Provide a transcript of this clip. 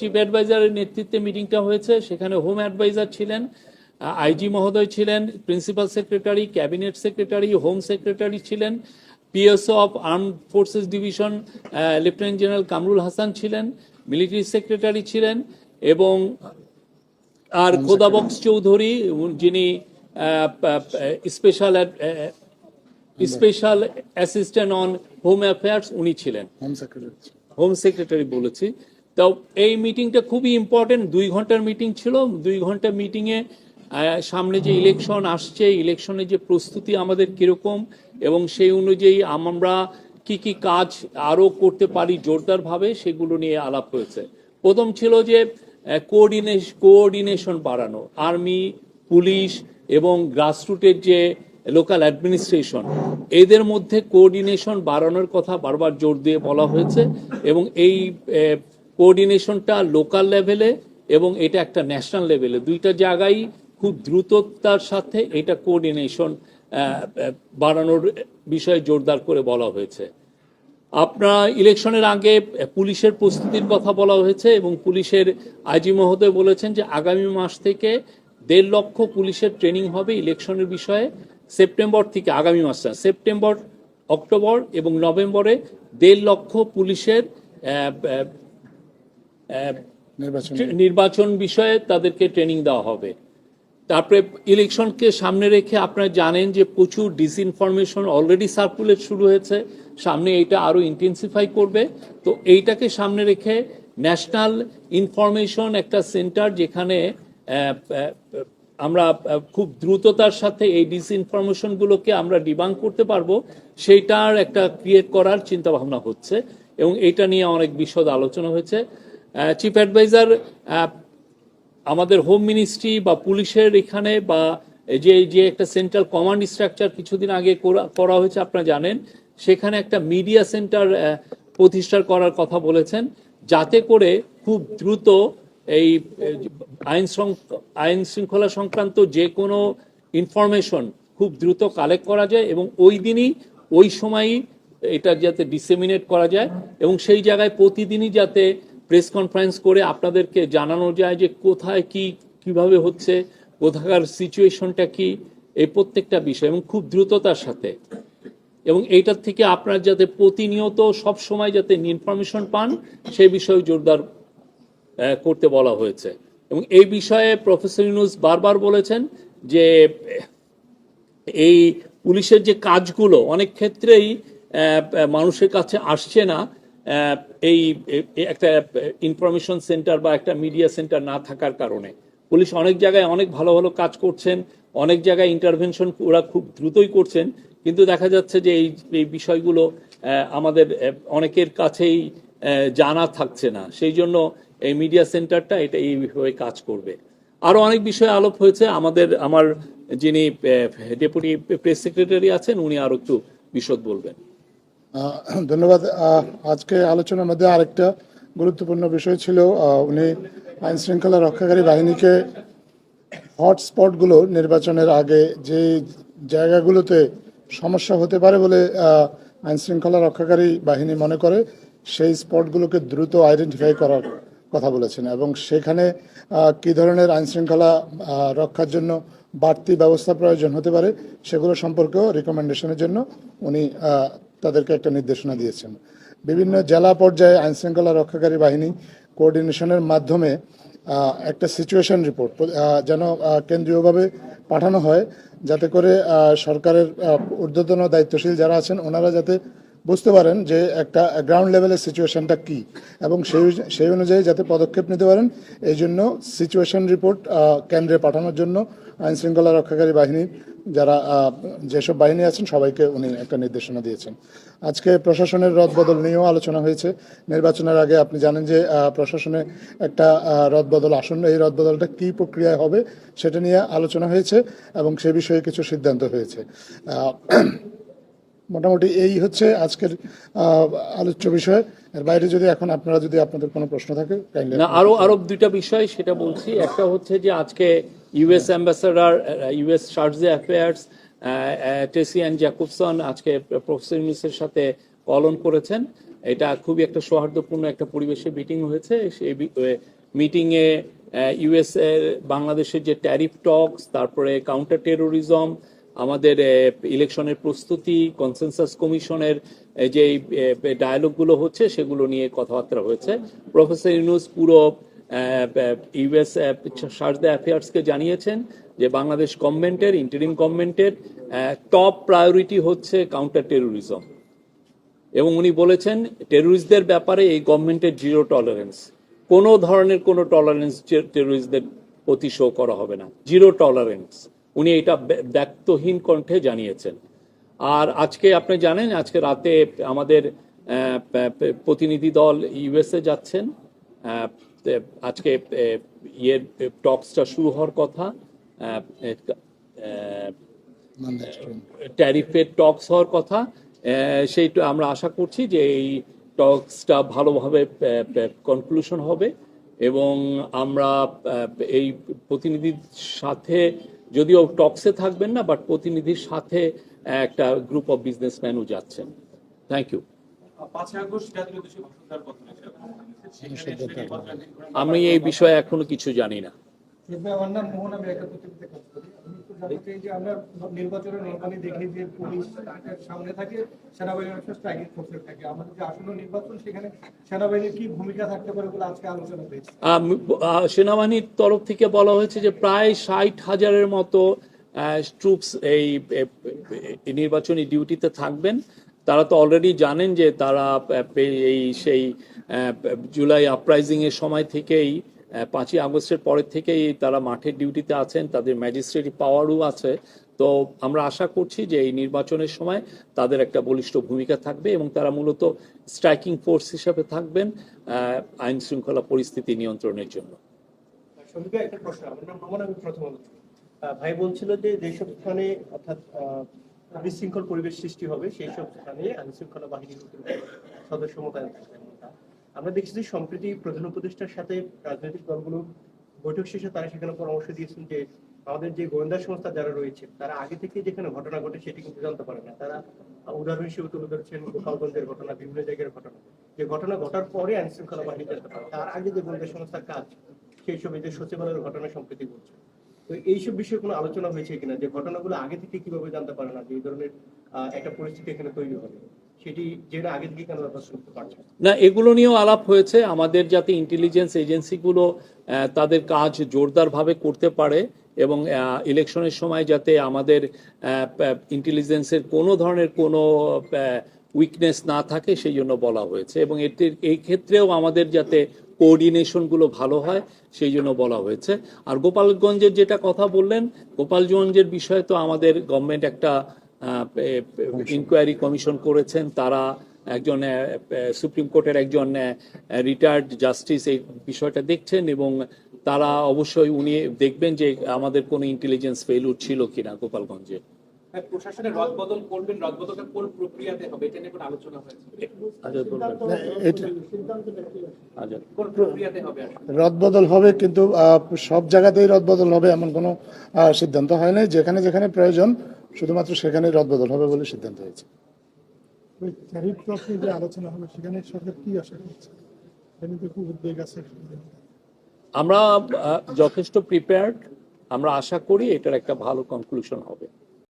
Chief অ্যাডভাইজারের নেতৃত্বে মিটিংটা হয়েছে। সেখানে হোম অ্যাডভাইজার ছিলেন আইজি মহোদয় ছিলেন principal secretary cabinet secretary home secretary ছিলেন PSO of arm forces division lieutenant general Kamrul Hasan ছিলেন মিলিটারি সেক্রেটারি ছিলেন এবং আর খোদাবক্স চৌধুরী যিনি special special assistant on home affairs উনি ছিলেন। হোম সেক্রেটারি হোম সেক্রেটারি বলেছি। তো এই মিটিংটা খুবই ইম্পর্টেন্ট দুই ঘণ্টার মিটিং ছিল। দুই ঘণ্টা মিটিংয়ে সামনে যে ইলেকশন আসছে ইলেকশনের যে প্রস্তুতি আমাদের কীরকম এবং সেই অনুযায়ী আমরা কি কি কাজ আরও করতে পারি জোরদারভাবে সেগুলো নিয়ে আলাপ হয়েছে। প্রথম ছিল যে কোঅর্ডিনেশ কোঅর্ডিনেশন বাড়ানো। আর্মি পুলিশ এবং গ্রাসরুটের যে লোকাল অ্যাডমিনিস্ট্রেশন এদের মধ্যে কোঅর্ডিনেশন বাড়ানোর কথা বারবার জোর দিয়ে বলা হয়েছে এবং এই কোঅর্ডিনেশনটা লোকাল লেভেলে এবং এটা একটা ন্যাশনাল লেভেলে দুইটা জায়গায় খুব দ্রুততার সাথে এটা কোঅর্ডিনেশন বাড়ানোর বিষয়ে জোরদার করে বলা হয়েছে। আপনার ইলেকশনের আগে পুলিশের প্রস্তুতির কথা বলা হয়েছে এবং পুলিশের আইজি মহোদয় বলেছেন যে আগামী মাস থেকে দেড় লক্ষ পুলিশের ট্রেনিং হবে ইলেকশনের বিষয়ে। সেপ্টেম্বর থেকে, আগামী মাসটা সেপ্টেম্বর, অক্টোবর এবং নভেম্বরে দেড় লক্ষ পুলিশের নির্বাচন বিষয়ে তাদেরকে ট্রেনিং দেওয়া হবে। তারপরে ইলেকশনকে সামনে রেখে আপনারা জানেন যে প্রচুর ডিসইনফরমেশন অলরেডি সার্কুলেট শুরু হয়েছে। সামনে এটা আরও ইন্টেন্সিফাই করবে। তো এইটাকে সামনে রেখে ন্যাশনাল ইনফরমেশন একটা সেন্টার যেখানে আমরা খুব দ্রুততার সাথে এই ডিসইনফরমেশনগুলোকে আমরা ডিবাং করতে পারব সেইটার একটা ক্রিয়েট করার চিন্তা ভাবনা হচ্ছে এবং এটা নিয়ে অনেক বিশদ আলোচনা হয়েছে। চিফ অ্যাডভাইজার আমাদের হোম মিনিস্ট্রি বা পুলিশের এখানে বা যে যে একটা সেন্ট্রাল কমান্ড স্ট্রাকচার কিছুদিন আগে করা- হয়েছে, আপনারা জানেন, সেখানে একটা মিডিয়া সেন্টার প্রতিষ্ঠা করার কথা বলেছেন, যাতে করে খুব দ্রুত এই আইন আইন শৃঙ্খলা সংক্রান্ত যে কোনো ইনফরমেশন খুব দ্রুত কালেক্ট করা যায় এবং ওই দিনই, ওই সময়ই এটা যাতে ডিসেমিনেট করা যায় এবং সেই জায়গায় প্রতিদিনই যাতে প্রেস কনফারেন্স করে আপনাদেরকে জানানো যায় যে কোথায় কি, কীভাবে হচ্ছে, কোথাকার সিচুয়েশনটা কি, এই প্রত্যেকটা বিষয় এবং খুব দ্রুততার সাথে। এবং এইটার থেকে আপনার যাতে প্রতিনিয়ত সব সময় যাতে ইনফরমেশন পান, সেই বিষয়ে জোরদার করতে বলা হয়েছে। এবং এই বিষয়ে প্রফেসর ইউনুস বারবার বলেছেন যে, এই পুলিশের যে কাজগুলো, অনেক ক্ষেত্রেই মানুষের কাছে আসছে না। এই একটা ইনফরমেশন সেন্টার বা একটা মিডিয়া সেন্টার না থাকার কারণে। পুলিশ অনেক জায়গায় অনেক ভালো ভালো কাজ করছেন, অনেক জায়গায় ইন্টারভেনশন ওরা খুব দ্রুতই করছেন, কিন্তু দেখা যাচ্ছে যে এই এই বিষয়গুলো আমাদের অনেকের কাছেই জানা থাকছে না। সেই জন্য এই মিডিয়া সেন্টারটা এটা এইভাবে কাজ করবে। আরও অনেক বিষয়ে আলোপ হয়েছে। আমাদের, আমার যিনি ডেপুটি প্রেস সেক্রেটারি আছেন, উনি আরও একটু বিশদ বলবেন। ধন্যবাদ। আজকে আলোচনার মধ্যে আরেকটা গুরুত্বপূর্ণ বিষয় ছিল উনি আইন শৃঙ্খলা রক্ষাকারী বাহিনীকে হটস্পটগুলো নির্বাচনের আগে যে জায়গাগুলোতে সমস্যা হতে পারে বলে আইন শৃঙ্খলা রক্ষাকারী বাহিনী মনে করে, সেই স্পটগুলোকে দ্রুত আইডেন্টিফাই করার কথা বলেছেন এবং সেখানে কি ধরনের আইন শৃঙ্খলা রক্ষার জন্য বাড়তি ব্যবস্থা প্রয়োজন হতে পারে সেগুলো সম্পর্কেও রিকমেন্ডেশনের জন্য উনি তাদেরকে একটা নির্দেশনা দিয়েছেন। বিভিন্ন জেলা পর্যায়ে আইন শৃঙ্খলা রক্ষাকারী বাহিনী কোঅর্ডিনেশনের মাধ্যমে একটা সিচুয়েশন রিপোর্ট যেন কেন্দ্রীয়ভাবে পাঠানো হয় যাতে করে সরকারের ঊর্ধ্বতন দায়িত্বশীল যারা আছেন, ওনারা যাতে বুঝতে পারেন যে একটা গ্রাউন্ড লেভেলের সিচুয়েশনটা কি এবং সেই সেই অনুযায়ী যাতে পদক্ষেপ নিতে পারেন। এই জন্য সিচুয়েশন রিপোর্ট কেন্দ্রে পাঠানোর জন্য আইন শৃঙ্খলা রক্ষাকারী বাহিনীর যারা যেসব বাহিনী আছেন, সবাইকে উনি একটা নির্দেশনা দিয়েছেন। আজকে প্রশাসনের রদবদল নিয়েও আলোচনা হয়েছে। নির্বাচনের আগে আপনি জানেন যে প্রশাসনে একটা রদবদল আসন্ন। এই রদবদলটা কী প্রক্রিয়ায় হবে সেটা নিয়ে আলোচনা হয়েছে এবং সে বিষয়ে কিছু সিদ্ধান্ত হয়েছে। মোটামুটি এই হচ্ছে আজকের আলোচ্য বিষয়। এর বাইরে যদি এখন আপনারা যদি আপনাদের কোনো প্রশ্ন থাকে না আরও আরও দুইটা বিষয় সেটা বলছি। একটা হচ্ছে যে আজকে US ambassador US chargé d'affaires Tracey Ann Jacobson আজকে প্রফেসর ইউনুসের সাথে কলন করেছেন। এটা খুবই একটা সৌহার্দ্যপূর্ণ একটা পরিবেশে মিটিং হয়েছে। সেই মিটিংয়ে ইউএস এর বাংলাদেশের যে ট্যারিফ টক্স তারপরে কাউন্টার টেরোরিজম আমাদের ইলেকশনের প্রস্তুতি কনসেনসাস কমিশনের যে ডায়ালগগুলো হচ্ছে, সেগুলো নিয়ে কথাবার্তা হয়েছে। প্রফেসর ইউনুস পুরো ইউএস সার্চ অ্যাফেয়ার্সকে জানিয়েছেন যে বাংলাদেশ গভর্নমেন্টের ইন্টারিম গভর্নমেন্টের টপ প্রায়োরিটি হচ্ছে কাউন্টার টেরোরিজম এবং উনি বলেছেন টেরোরিস্টদের ব্যাপারে এই গভর্নমেন্টের জিরো টলারেন্স কোনো ধরনের কোনো টলারেন্স টেরোরিস্টদের প্রতি শো করা হবে না। জিরো টলারেন্স উনি এটা ব্যক্তহীন কণ্ঠে জানিয়েছেন। আর আজকে আপনি জানেন আজকে রাতে আমাদের প্রতিনিধি দল ইউএসএ যাচ্ছেন। আজকে ইয়ের টক্সটা শুরু হওয়ার কথা। ট্যারিফের টক্স হওয়ার কথা। সেইটা আমরা আশা করছি যে এই টক্সটা ভালোভাবে কনক্লুশন হবে। এবং আমরা এই প্রতিনিধির সাথে যদিও টক্সে থাকবেন না বাট প্রতিনিধির সাথে একটা গ্রুপ অফ বিজনেসম্যানও যাচ্ছেন। থ্যাংক ইউ আমি এই বিষয়ে এখনও কিছু জানি না। আমার নাম মোহন আমি একা পত্রিকাতে সেনাবাহিনীর তরফ থেকে বলা হয়েছে যে প্রায় ষাট হাজারের মতো ট্রুপস এই নির্বাচনী ডিউটিতে থাকবেন। তারা তো অলরেডি জানেন যে তারা এই সেই জুলাই আপরাইজিং এর সময় থেকেই পাঁচই আগস্টের পরের থেকেই তারা মাঠের ডিউটিতে আছেন, তাদের ম্যাজিস্ট্রেট পাওয়ারও আছে। তো আমরা আশা করছি যে এই নির্বাচনের সময় তাদের একটা বলিষ্ঠ ভূমিকা থাকবে এবং তারা মূলত স্ট্রাইকিং ফোর্স হিসাবে থাকবেন আইন শৃঙ্খলা পরিস্থিতি নিয়ন্ত্রণের জন্য। ভাই বলছিল যে যেসব স্থানে, অর্থাৎ বিশৃঙ্খল পরিবেশ সৃষ্টি হবে সেই সব স্থানে আইন শৃঙ্খলা বাহিনীর সদস্য মোতায়েন। আমরা দেখছি যে সম্প্রতি প্রধান উপদেষ্টার সাথে রাজনৈতিক দলগুলো বৈঠক শেষে তারা সেখানে পরামর্শ দিয়েছেন যে আমাদের যে গোয়েন্দা সংস্থা যারা রয়েছে, তারা আগে থেকে যেখানে ঘটনা ঘটে সেটি কিন্তু জানতে পারে না। তারা উদাহরণ হিসেবে তুলে ধরছেন গোপালগঞ্জের ঘটনা, বিভিন্ন জায়গার ঘটনা। যে ঘটনা ঘটার পরে আইন শৃঙ্খলা বাহিনী জানতে পারে। তার আগে যে গোয়েন্দা সংস্থার কাজ, সেই সব যে সচিবালয়ের ঘটনা সম্প্রতি ঘটছে। তো এইসব বিষয়ে কোনো আলোচনা হয়েছে কিনা? যে ঘটনাগুলো আগে থেকে কীভাবে জানতে পারে না? যে এই ধরনের একটা পরিস্থিতি এখানে তৈরি হবে। না? এগুলো নিয়েও আলাপ হয়েছে। আমাদের যাতে ইন্টেলিজেন্স এজেন্সিগুলো তাদের কাজ জোরদারভাবে করতে পারে এবং ইলেকশনের সময় যাতে আমাদের ইন্টেলিজেন্সের কোনো ধরনের কোনো উইকনেস না থাকে, সেই জন্য বলা হয়েছে। এবং এটির, এই ক্ষেত্রেও আমাদের যাতে কোঅর্ডিনেশনগুলো ভালো হয়, সেই জন্য বলা হয়েছে। আর গোপালগঞ্জের যেটা কথা বললেন, গোপালগঞ্জের বিষয়ে তো আমাদের গভর্নমেন্ট একটা ইনকোয়ারি কমিশন করেছেন। তারা একজন সুপ্রিম কোর্টের একজন রিটায়ার্ড জাস্টিস এই বিষয়টা দেখছেন এবং তারা অবশ্যই উনি দেখবেন যে আমাদের কোনো ইন্টেলিজেন্স ফেলুর ছিল কিনা গোপালগঞ্জে। রদবদল হবে এটা নিয়ে কোনো আলোচনা হয়েছে? বলবেন। না, এটা কোন প্রক্রিয়াতে হবে আসলে? রদবদল হবে কিন্তু সব জায়গাতেই রদবদল হবে এমন কোনো সিদ্ধান্ত হয় নাই। যেখানে যেখানে প্রয়োজন শুধুমাত্র সেখানে রদবদল হবে বলে সিদ্ধান্ত হয়েছে। ট্যারিফ নিয়ে যে আলোচনা হবে সেখানে সরকার কি আশা করছে? খুব উদ্বেগ আছে। আমরা যথেষ্ট প্রিপেয়ার্ড আমরা আশা করি এটার একটা ভালো কনক্লুশন হবে।